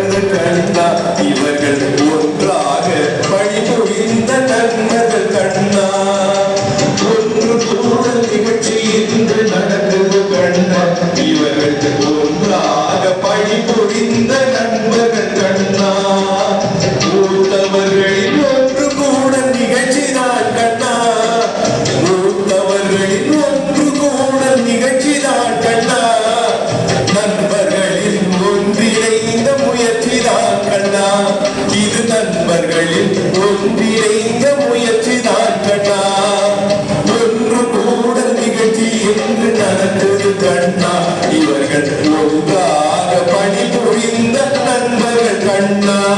கண்டு கண்டா இவர்கள் Jannah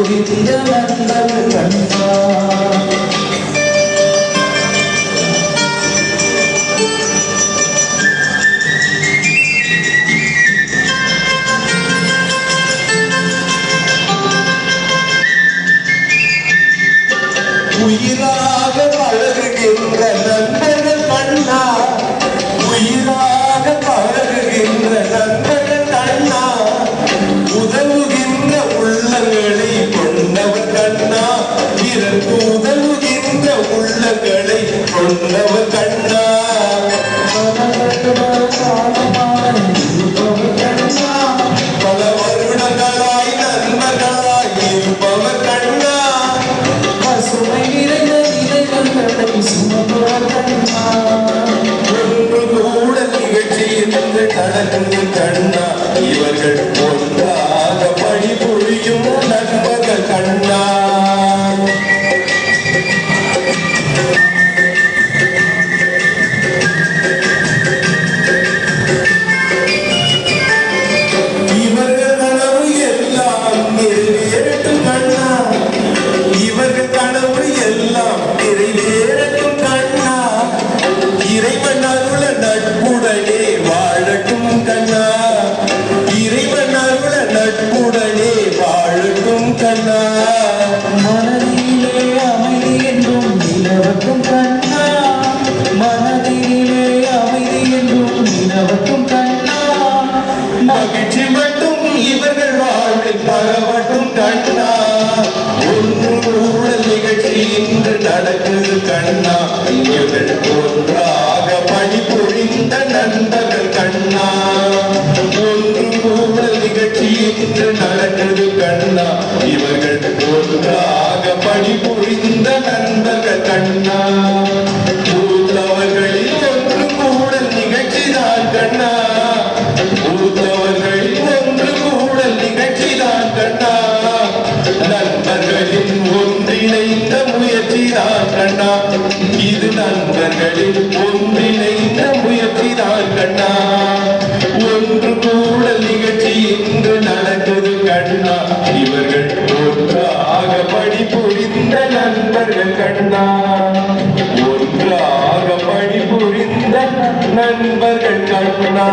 துதித்திட நல்லது கண்ணா உயிராக பழகுகின்ற நண்பர் மனங்களை கொண்டவர் கண்ணா பல வருடங்களாய் நண்பர்களாய் இருப்பவர் கண்ணா பசுமை நிறைந்த இறைவர்களை சுமப்பவர் கண்ணா ஒன்று கூட நிகழ்ச்சி இருந்த கடற்குள் கண்ணா இவர்கள் கண்ணா. போற்றும் கூடல் நிகழ்ச்சி இன்று நடக்குது கண்ணா. இவர்கள் போற்றாக பணிபுரிந்த நண்பர்கள் கண்ணா. மூத்தவர்களில் ஒன்று கூடல் நிகழ்ச்சி தான் கண்ணா. மூத்தவர்களில் ஒன்று கூடல் நிகழ்ச்சி தான் கண்ணா. நண்பர்களின் ஒன்றிணைந்த முயற்சி இது நண்பர்களின் ஒன்றிணைந்த முயற்சி கண்ணா. நடக்குது கண்ணா. இவர்கள் ஒன்றாக படி புரிந்த நண்பர்கள் கண்ணா. ஒன்றாக படி புரிந்த நண்பர்கள் கண்ணா.